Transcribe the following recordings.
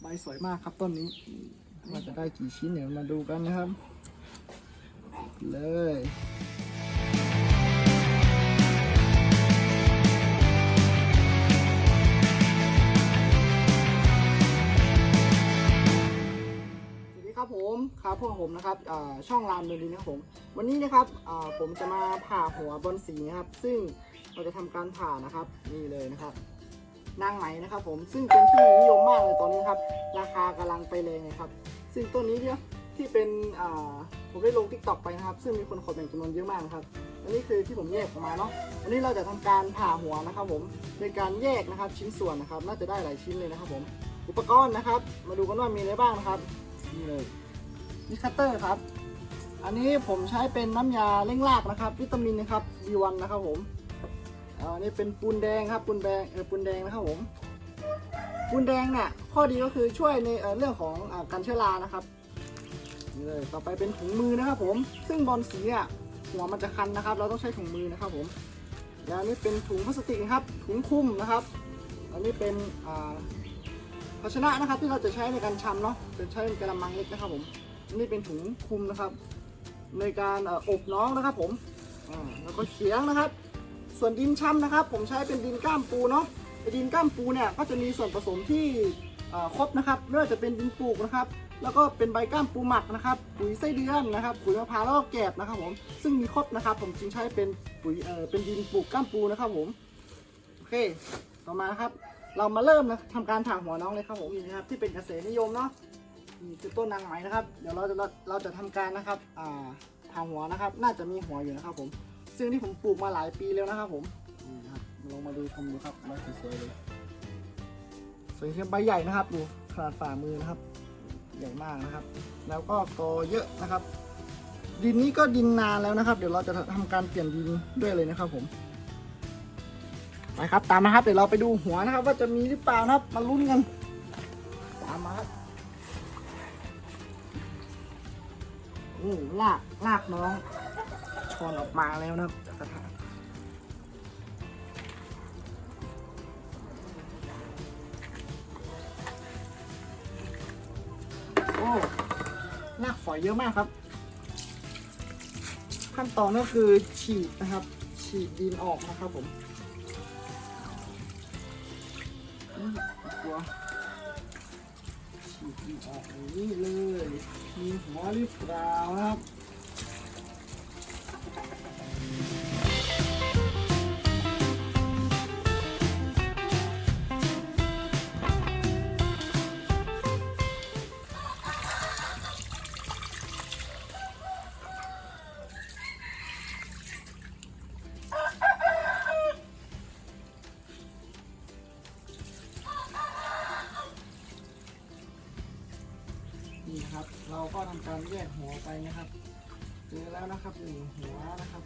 ใบสวยมากครับต้นนี้ว่าจะได้กี่ชิ้นเดี๋ยวมาดูกันนะครับ เลยสวัสดีครับผมครับพวกผมนะครับอ่าช่องรามเดินดินนะครับผม วันนี้นะครับอ่าผมจะมาผ่าหัวบอลสีนะครับ ซึ่งเราจะทำการผ่านะครับนี่เลยนะครับ นางไหมนะครับผมซึ่งเป็นที่นิยมมากเลยตอนนี้ครับ ราคากำลังไปเลยนะครับ ซึ่งต้นนี้เนี่ยที่เป็นอ่าผมได้ลงทิกตอกไปนะครับ ซึ่งมีคนขอแบ่งจำนวนเยอะมากครับอันนี้คือที่ผมแยกออกมาเนาะวันนี้เราจะทำการผ่าหัวนะครับผมโดยการแยกนะครับชิ้นส่วนนะครับ น่าจะได้หลายชิ้นเลยนะครับผมอุปกรณ์นะครับ มาดูกันว่ามีอะไรบ้างนะครับนี่เลยนี่คัตเตอร์ครับ อันนี้ผมใช้เป็นน้ำยาเร่งรากนะครับ วิตามินนะครับ B1 นะครับผม อ่าอันนี้เป็นปูนแดงครับปูนแดงเออปูนแดงนะครับผมปูนแดงเนี่ยข้อดีก็คือช่วยในเเรื่องของอการเชื้อรานะครับนี่เลยต่อไปเป็นถุงมือนะครับ ผม ซึ่งบอลสีเนี่ยหัวมันจะคันนะครับ เราต้องใช้ถุงมือนะครับผมแล้วอันนี้เป็นถุงพลาสติกครับ ถุงคลุมนะครับ อันนี้เป็นภาชนะนะครับที่เราจะใช้ในการชำเนาะจะใช้เป็นกระมังเล็กนะครับผมอันนี้เป็นถุงคุมนะครับ ในการอบน้องนะครับผมแล้วก็เขียงนะครับ ส่วนดินช้ำนะครับ ผมใช้เป็นดินก้ามปูเนาะดินก้ามปูเนี่ยก็จะมีส่วนผสมที่ครบนะครับไม่ว่าจะเป็นดินปลูกนะครับ แล้วก็เป็นใบก้ามปูหมักนะครับ ปุ๋ยไส้เดือนนะครับ ปุ๋ยมะพร้าวแล้วก็แกบนะครับผมซึ่งมีครบนะครับ ผมจึงใช้เป็นปุ๋ยเอ่อเป็นดินปลูกก้ามปูนะครับผมโอเค ต่อมาครับ เรามาเริ่มนะทำการถางหัวน้องเลยครับผมนี่นะครับที่เป็นเกษตรนิยมเนาะนี่คือต้นนางไหมนะครับ เดี๋ยวเราจะเราจะทำการนะครับอ่าถางหัวนะครับ น่าจะมีหัวอยู่นะครับผม ซึ่งที่ผมปลูกมาหลายปีแล้วนะครับผมนี่นะครับลองมาดูชมดูครับใบสวยๆเลยสวยเทียมใบใหญ่นะครับดูขนาดฝ่ามือนะครับใหญ่มากนะครับ แล้วก็กอเยอะนะครับ ดินนี้ก็ดินนานแล้วนะครับ เดี๋ยวเราจะทำการเปลี่ยนดินด้วยเลยนะครับ ผมไปครับ ตามมาครับเดี๋ยวเราไปดูหัวนะครับ ว่าจะมีหรือเปล่านะครับ มาลุ้นกันตามมาครับโอ้ลากลากน้อง ชอนออกมาแล้วนะครับจากกระถางโอ้รากฝอยเยอะมากครับ ขั้นตอนก็คือฉีดนะครับ ฉีดดินออกนะครับผมกลัวฉีดดินออกอย่างนี้เลย มีหัวหรือเปล่าครับ การแยกหัวไปนะครับเจอแล้วนะครับหนึ่งหัวนะครับ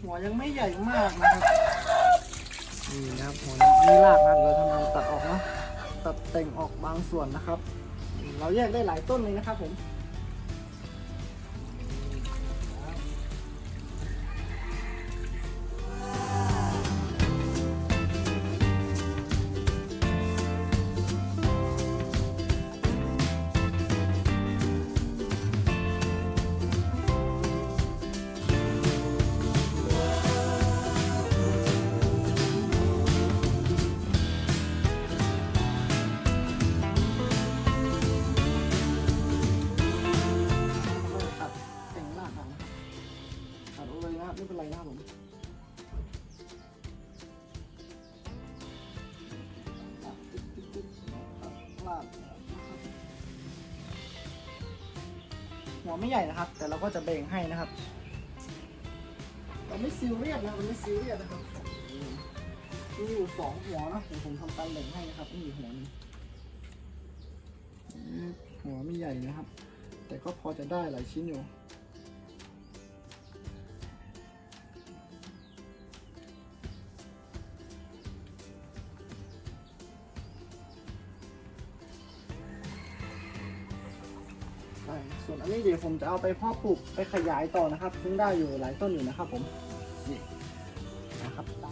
หัวยังไม่ใหญ่มากนะครับนี่นะครับหัวนี่รากนะครับเราทำการตัดออกนะตัดแต่งออกบางส่วนนะครับ เราแยกได้หลายต้นเลยนะครับผม หัวไม่ใหญ่นะครับ แต่เราก็จะเบ่งให้นะครับเราไม่ซีเรียสนะเราไม่ซีเรียสนะครับมีอยู่สองหัวนะเดี๋ยวผมทำการแบ่งให้นะครับนี่หัวนึงหัวไม่ใหญ่นะครับ แต่ก็พอจะได้หลายชิ้นอยู่ ส่วนอันนี้เดี๋ยวผมจะเอาไปพ่อปลูกไปขยายต่อนะครับซึ่งได้อยู่หลายต้นอยู่นะครับผมนี่นะครับต่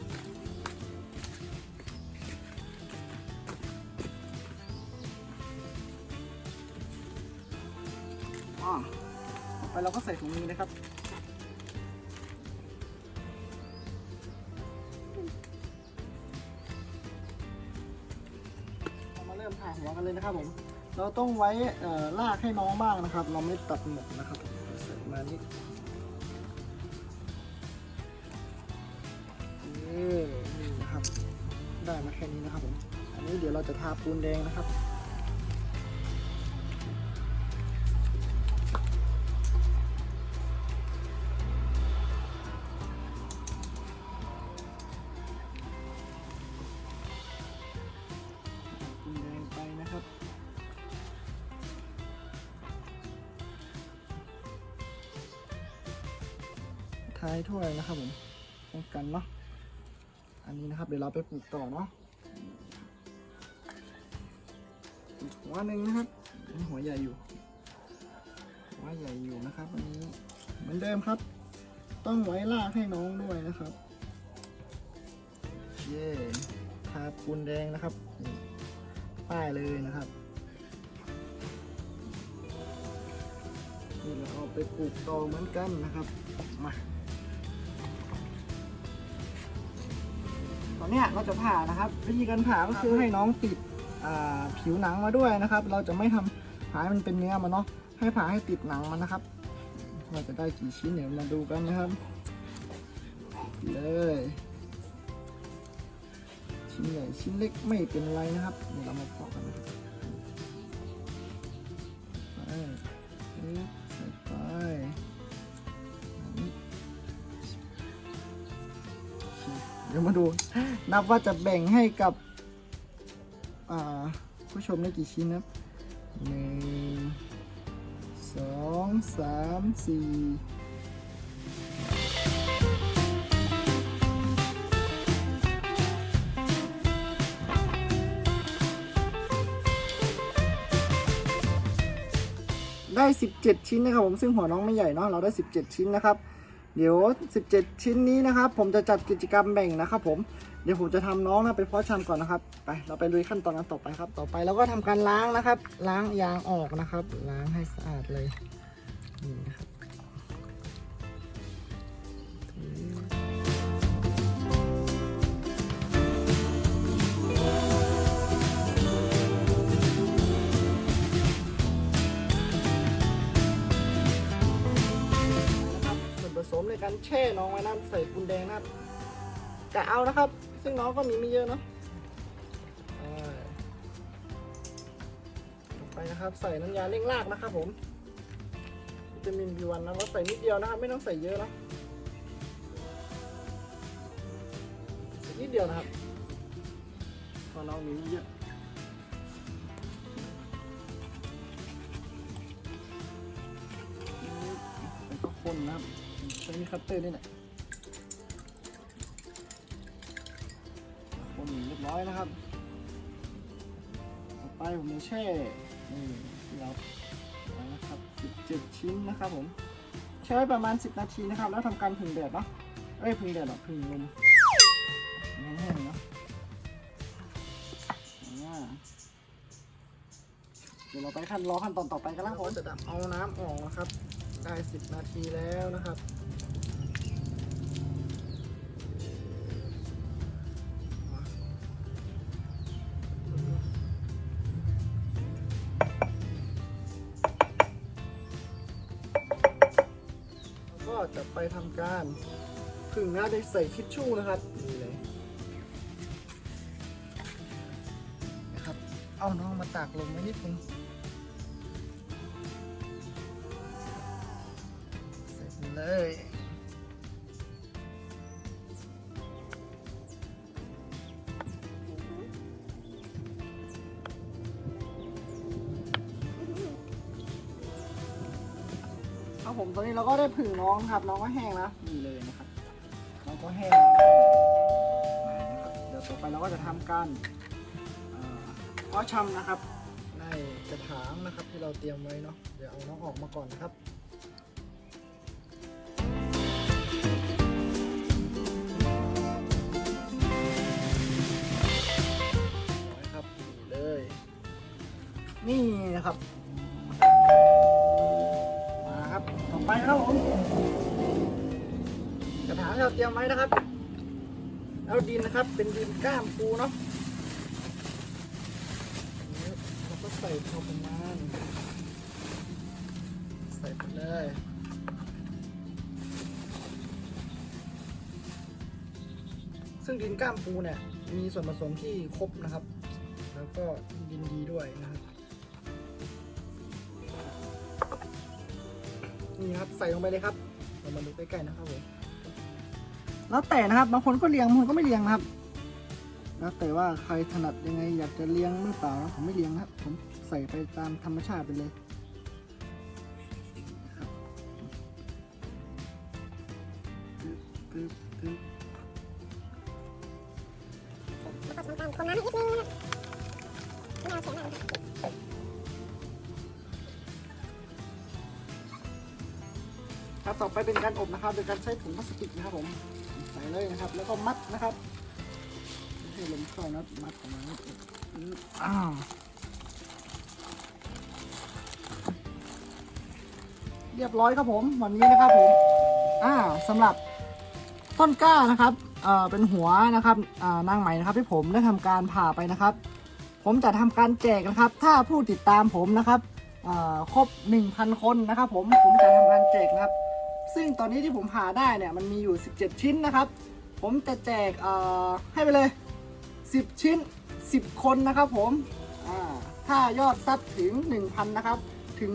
อไปเราก็ใส่ถุงนี้นะครับเรามาเริ่มถ่ายหัวกันเลยนะครับผม เราต้องไว้ลากให้น้องบ้างนะครับ เราไม่ตัดหมดนะครับผมใส่มานิดนี่นี่นะครับ ได้มาแค่นี้นะครับผม อันนี้เดี๋ยวเราจะทาปูนแดงนะครับ ท้ายถ้วยนะครับผมป้องกันเนาะอันนี้นะครับเดี๋ยวเราไปปลูกต่อเนาะอีกหัวหนึ่งนะครับหัวใหญ่อยู่หัวใหญ่อยู่นะครับอันนี้เหมือนเดิมครับ ต้องไว้ลากให้น้องด้วยนะครับเย่ทาปูนแดงนะครับป้ายเลยนะครับนี่เราเอาไปปลูกต่อเหมือนกันนะครับมา อนเนี้ยเราจะผ่านะครับ วิธีการผ่าก็คือให้น้องติดผิวหนังมาด้วยนะครับ เราจะไม่ทำผ่าให้มันเป็นเนื้อมันเนาะให้ผ่าให้ติดหนังมันนะครับเราจะได้กี่ชิ้นเดี๋ยวมาดูกันนะครับเลยชิ้นใหญ่ชิ้นเล็กไม่เป็นไรนะครับเดี๋ยวเรามาเพาะกันนะครับ มาดู นับว่าจะแบ่งให้กับผู้ชมได้กี่ชิ้นนะหนึ่งสองสามสี่ได้ 17 ชิ้นนะครับผมซึ่งหัวน้องไม่ใหญ่เนาะเราได้ 17 ชิ้นนะครับ เดี๋ยว 17 ชิ้นนี้นะครับ ผมจะจัดกิจกรรมแบ่งนะครับ ผม เดี๋ยวผมจะทำน้องนะไปเพาะชำก่อนนะครับ ไป เราไปลุยขั้นตอนกันต่อไปครับ ต่อไปเราก็ทำการล้างนะครับ ล้างยางออกนะครับ ล้างให้สะอาดเลย นี่นะครับ ส่วนผสมในการแช่น้องไว้นะครับใส่ปูนแดงนะครับกะเอานะครับ ซึ่งน้องก็มีไม่เยอะเนาะอ่าต่อไปนะครับ ใส่น้ำยาเร่งรากนะครับผมวิตามิน B1 นะเราใส่นิดเดียวนะครับ ไม่ต้องใส่เยอะนะใส่นิดเดียวนะครับเพอน้องมีไม่เยอะแล้วก็คนนะครับ ใช้มีคัตเตอร์นี่แหละคนเรียบร้อยนะครับ ต่อไปผมจะแช่นี่ที่เราเอานะครับ17 ชิ้นนะครับผมแช่ไว้ประมาณ 10 นาทีนะครับ แล้วทำการผึ่งแดดเนาะ เอ้ยผึ่งแดดหรอผึ่งลมแห้งๆเนาะเดี๋ยวเราไปขั้นรอขั้นตอนต่อไปกันแล้วผมจะดับเอาน้ำออกนะครับ ได้10นาทีแล้วนะครับ ก็จะไปทำการผึ่งหน้าโดยใส่ทิชชู่นะครับนี่เลยนะครับ เอาน้องมาตากลมไว้นิดนึง ครับผมตอนนี้เราก็ได้ผึ่งน้องนะครับ น้องก็แห้งแล้วนี่เลยนะครับน้องก็แห้งแล้วนะครับเดี๋ยวต่อไปเราก็จะทำการเอ่อเพาะชำนะครับ ในกระถางนะครับที่เราเตรียมไว้เนาะเดี๋ยวเอาน้องออกมาก่อนนะครับ นี่เลยนี่นะครับนะครับผม กระถางเราเตรียมไว้นะครับเอาดินนะครับ เป็นดินก้ามปูเนาะเราก็ใส่พอประมาณใส่ไปเลยซึ่งดินก้ามปูเนี่ยมีส่วนผสมที่ครบนะครับ แล้วก็ดินดีด้วยนะครับ นี่ครับใส่ลงไปเลยครับเรามาดูใกล้ๆนะครับผมแล้วแต่นะครับบางคนก็เลี้ยงบางคนก็ไม่เลี้ยงนะครับ แล้วแต่ว่าใครถนัดยังไงอยากจะเลี้ยงหรือเปล่านะผมไม่เลี้ยงนะครับ ผมใส่ไปตามธรรมชาติไปเลย ครับต่อไปเป็นการอบนะครับ โดยการใช้ถุงพลาสติกนะครับผมใส่เลยนะครับ แล้วก็มัดนะครับให้ลมเข้านะมัดออกมาอ้าวเรียบร้อยครับผมวันนี้นะครับผมอ่าสำหรับต้นกล้านะครับเอ่อเป็นหัวนะครับอ่านางไหมนะครับที่ผมได้ทำการผ่าไปนะครับ ผมจะทำการแจกนะครับ ถ้าผู้ติดตามผมนะครับอ่าครบ 1,000 คนนะครับผม ผมจะทำการแจกนะครับ ซึ่งตอนนี้ที่ผมผ่าได้เนี่ยมันมีอยู่ 17 ชิ้นนะครับ ผมจะแจกให้ไปเลย 10 ชิ้น 10 คนนะครับผมถ้ายอดซับถึง 1,000 นะครับ ถึง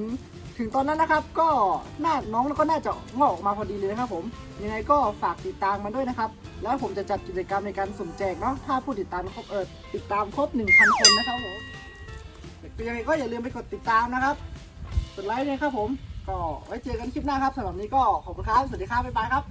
ถึงตอนนั้นนะครับ ก็น่าน้องก็น่าจะงอกออกมาพอดีเลยนะครับผมยังไงก็ฝากติดตามมันด้วยนะครับ แล้วผมจะจัดกิจกรรมในการสุ่มแจกเนาะถ้าผู้ติดตามครบเออติดตามครบ 1,000 คนนะครับผมยังไงก็อย่าลืมไปกดติดตามนะครับกดไลค์ด้วยครับผม ก็ไว้เจอกันคลิปหน้าครับสำหรับวันนี้ก็ขอบคุณครับ สวัสดีครับบ๊ายบายครับ